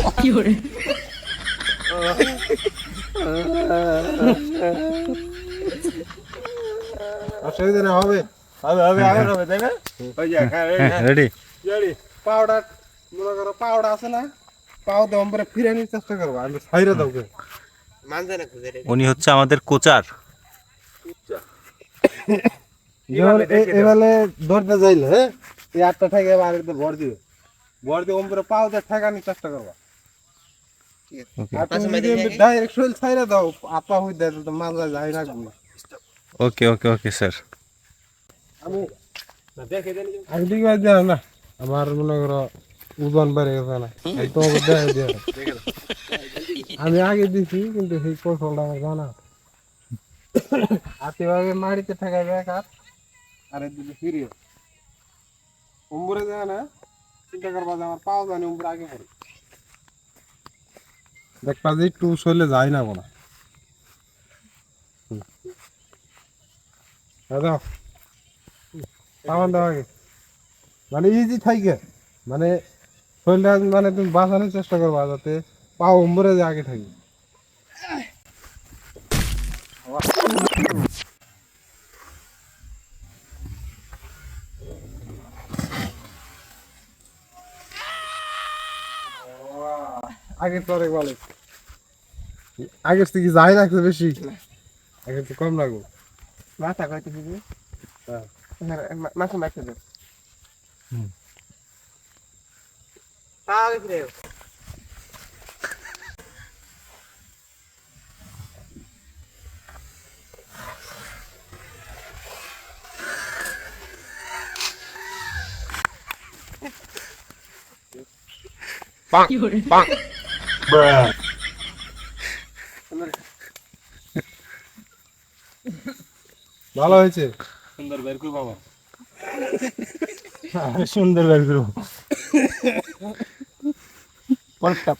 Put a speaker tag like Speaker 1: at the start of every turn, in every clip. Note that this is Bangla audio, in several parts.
Speaker 1: 有人
Speaker 2: ，অসুবিধা না হবে।
Speaker 3: হবে হবে আবার হবে তাই না? ওই যে হ্যাঁ
Speaker 4: হ্যাঁ রেডি।
Speaker 3: রেডি।
Speaker 2: পাউডার মনে করো পাউডার আছে না? পাও ফিরে চেষ্টা করব। আমি সাইরে দাও কে
Speaker 4: উনি হচ্ছে আমাদের কোচার।
Speaker 2: এবারে ধরতে যাইলে হ্যাঁ? এই আটটা ঠেকে বাড়িতে ভর দিবে। ভর দিয়ে অম্বরে পাও দিয়ে ঠেকানোর চেষ্টা করবা।
Speaker 4: ওকে
Speaker 2: আর তুমি যদি ডাইরেক্ট শরীর ছাইরে দাও আপা হই দেয় তো মাজা যায় রাখব
Speaker 4: ওকে ওকে ওকে স্যার
Speaker 2: আমি
Speaker 3: দেখে দেন
Speaker 2: আমি ঠিক আছে জানো না আমার মনে করো ওজন বেড়ে গেছে না এই তো দেয় দিয়ে আমি আগে দিছি কিন্তু সেই কৌশলটা আমার জানা হাতে ভাবে মাড়িতে ঠেকাইবে এক হাত আর এই দিকে ফিরিয়ে উম্বরে যায় না চিন্তা করবা যে আমার পাও জানি উম্বরে আগে পড়ে দেখবা যে টু শৈলে যায় না আগে মানে ইজি থাকে মানে শরীরটা মানে তুমি বাঁচানোর চেষ্টা করবা যাতে পা উম্বরে যে আগে থাকি আগের তো অনেক ভালো আগের থেকে যাই রাখছে বেশি। আগের তো কম রাখব
Speaker 3: মাথা দিবি
Speaker 2: হ্যাঁ।
Speaker 3: মাথা মাথা দে।
Speaker 4: হুম।
Speaker 3: আগে ফিরে।
Speaker 1: 有人
Speaker 2: ，ভালো হয়েছে?
Speaker 3: সুন্দর বের কর বাবা
Speaker 4: সুন্দর বের করব।
Speaker 3: পরটা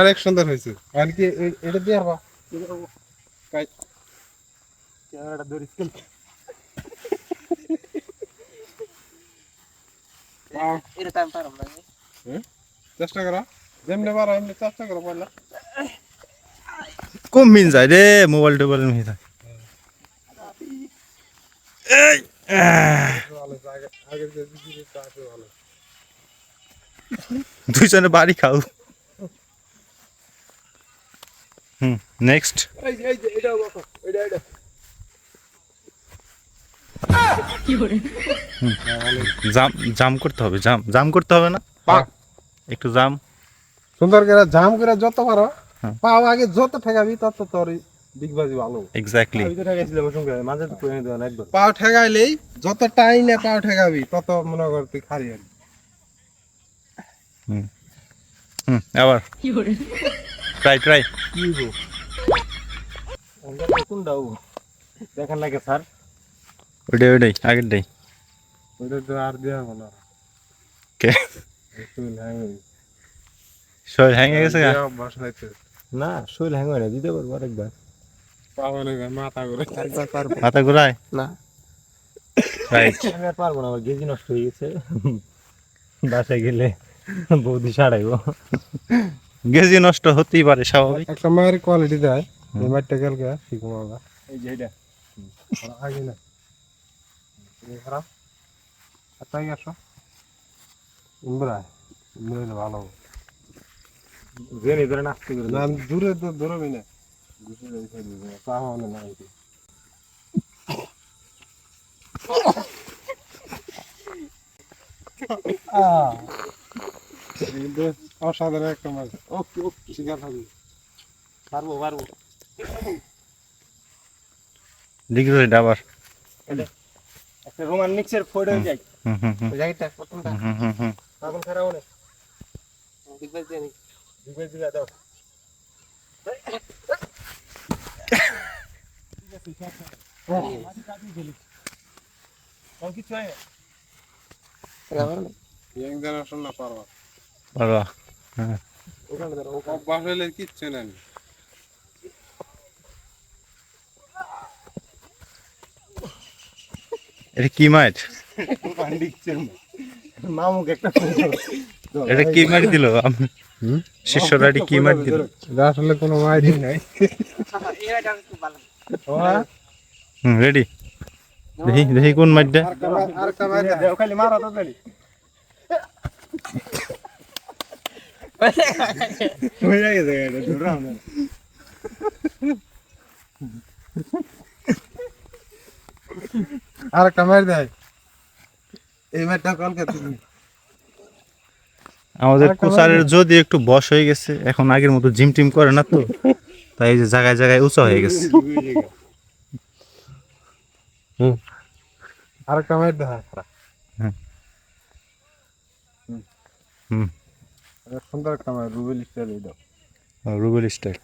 Speaker 2: অনেক সুন্দর হয়েছে। আর কি এটা দিয়ে আরবা।
Speaker 3: ক্যামেরাটা ধরে স্কেল এটা টাইম পারম না।
Speaker 2: চেষ্টা করো। যেমনি পারো এমনি চেষ্টা করো পড়লা
Speaker 4: কম মিন যায় রে মোবাইল টোবাইল মিন যায় এই, দুইজনে বাড়ি খাও। হুম
Speaker 1: নেক্সট，জাম
Speaker 4: জাম করতে হবে জাম জাম করতে হবে না? একটু জাম।
Speaker 2: সুন্দর করে জাম করে যত পারো
Speaker 4: হ্যাঁ।
Speaker 2: পাও আগে যত ঠেকাবি তত তোর ডিগবাজি ভালো।
Speaker 4: এক্স্যাক্টলি
Speaker 3: আমি তো ঠেকেছিলাম সঙ্গে মাঝে তো করে দেওয়া একবার।
Speaker 2: পাও ঠেকাইলেই যত টাইনে পাও ঠেকাবি তত মনে কর তুই খারি আর
Speaker 4: হুম। হুম আবার।
Speaker 1: 有人
Speaker 4: ，ট্রাই ট্রাই
Speaker 3: কি গো আমরা কোন দাও দেখেন লাগে স্যার।
Speaker 4: ওইটাই ওইটাই আগেরটাই।
Speaker 2: ওইটা তো আর দেওয়া হলো
Speaker 4: কে?
Speaker 2: হ্যাং
Speaker 4: শরীর হ্যাং গেছে
Speaker 3: না শরীর হ্যাং হয় না দিতে পারব আরেকবার।
Speaker 2: মাথা করে
Speaker 3: একবার পারব।
Speaker 4: মাথা ঘুরায়?
Speaker 3: না।
Speaker 4: রাইট
Speaker 3: আমি আর পারব না আমার গেজি নষ্ট হয়ে গেছে। বাসায় গেলে বৌদি সারাইবো
Speaker 4: গেজি নষ্ট হতেই পারে স্বাভাবিক।
Speaker 2: একটা মায়ের কোয়ালিটি দেয় এই মাঠটা গেলকে শিখব আমরা
Speaker 3: এই যে এটা
Speaker 2: আগে না। খারাপ। তাই আসো। ইমরায় ইমরাইলে ভালো হবে।
Speaker 3: জেনে ধরে নাচতে করে
Speaker 2: না দূরে তো ধরবি না যাই পা না এটি। আহ, কিন্তু অসাধারণ একটা মাছ ওকে ওকে শিকার হবে
Speaker 3: পারব পারব
Speaker 4: এটা আবার
Speaker 3: একটা ফটো যাই
Speaker 4: হুম হুম হুম
Speaker 3: জায়গাটা প্রথমটা
Speaker 4: হুম হুম হুম
Speaker 3: খারাপ দিগবাজ দিয়ে দিগবাজ দিয়ে দাও
Speaker 4: এটা কি মাছ?
Speaker 3: মামুক একটা
Speaker 4: এটা কি মারি দিল?
Speaker 2: হুম?
Speaker 4: শিষ্যরা এটি কি মারি দিল?
Speaker 2: এটা আসলে কোনো মাইরি নাই।
Speaker 4: হুম রেডি দেখি দেখি কোন মাইরটা
Speaker 2: আর কামাই আর কামাই দে।
Speaker 3: খালি মারা
Speaker 2: দেয়। এই মাইরটা কলকে তুমি।
Speaker 4: আমাদের কুচারের যদি একটু বস হয়ে গেছে এখন আগের মতো জিম টিম করে না তো তাই এই যে জায়গায় জায়গায় উঁচা হয়ে গেছে।
Speaker 2: আর কামাই দেয়
Speaker 4: হুম।
Speaker 2: সুন্দর কামাই রুবেল স্টাইল এই দাও
Speaker 4: রুবেল স্টাইল।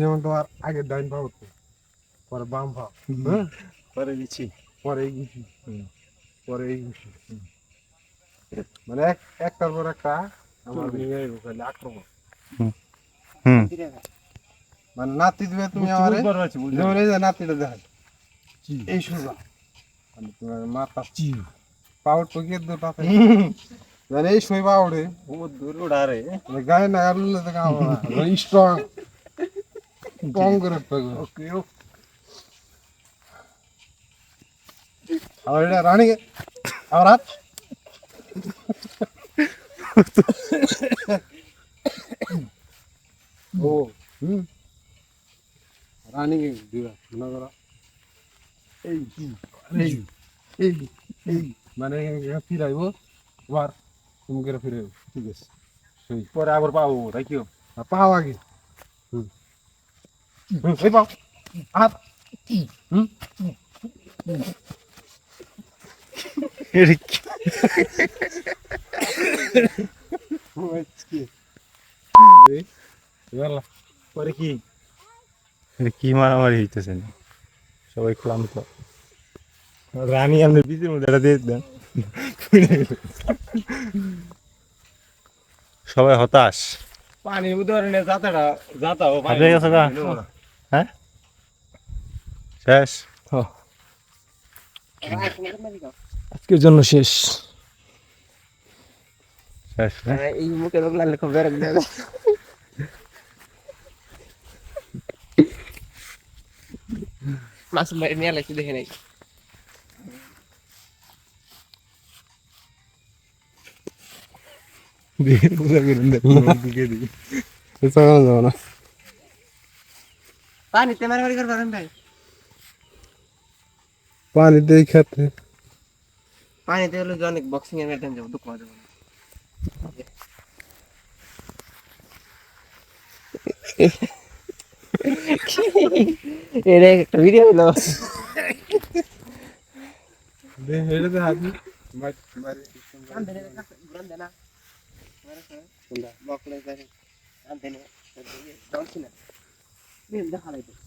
Speaker 2: যেমন তোমার আগে ডাইন পাও তো পরে বাম পাও হ্যাঁ
Speaker 3: পরে দিচ্ছি
Speaker 2: পরে ঘুষি পরে ঘুষি মানে এক একটার পর একটা আমার নিয়ে আইবো খালি আক্রমণ।
Speaker 4: হুম।
Speaker 2: মানে নাতি দিবে তুমি আমারে
Speaker 3: বুঝতে পারছি বুঝতে
Speaker 2: যেমন এই যে নাতিটা দেখাই এই সোজা। মানে তোমার মাথা পাউট পকিয়ে দো তাতে মানে এই সই পাউডে
Speaker 3: বহুত দূর উড়া রে।
Speaker 2: মানে গায়ে না আলুলে তো কাম না মানে স্ট্রং স্ট্রং করে পাগো
Speaker 3: ওকে
Speaker 2: আর এটা রানী আর হাত ও, হুম। রানী দিবা মনে করো। এই এই এই এই মানে ফিরাইব ওয়ার তুমি করে ফিরাইব ঠিক আছে। সেই,
Speaker 3: পরে আবার পাবো, তাই কি?
Speaker 2: আর পাও আগে। হুম, এই পাও। হাত। হুম।
Speaker 3: পরে কি
Speaker 4: কি মারামারি হইতেছে না? সবাই ক্লান্ত
Speaker 3: রানী আমাদের বিচির মধ্যে এটা দিয়ে দেন
Speaker 4: সবাই হতাশ
Speaker 3: পানির মধ্যে যাতাটা যাতাও
Speaker 4: হয়ে গেছে হ্যাঁ শেষ
Speaker 3: আজকের জন্য শেষ।
Speaker 4: শেষ হ্যাঁ?
Speaker 1: এই মুখে রোগ লাগলে খুব বেরোক দেবে মাছ মারি নিয়ে লাগছে দেখে নাই।
Speaker 2: যাব না।
Speaker 1: পানিতে মারামারি করতে পারেন ভাই।
Speaker 2: পানিতে খেতে।
Speaker 1: পানিতে হলে যে অনেক বক্সিং এর ম্যাডাম যাব দুঃখ যাব এটা একটা ভিডিও হলো
Speaker 2: এটাতে হাত মারি
Speaker 1: বকলে দেখা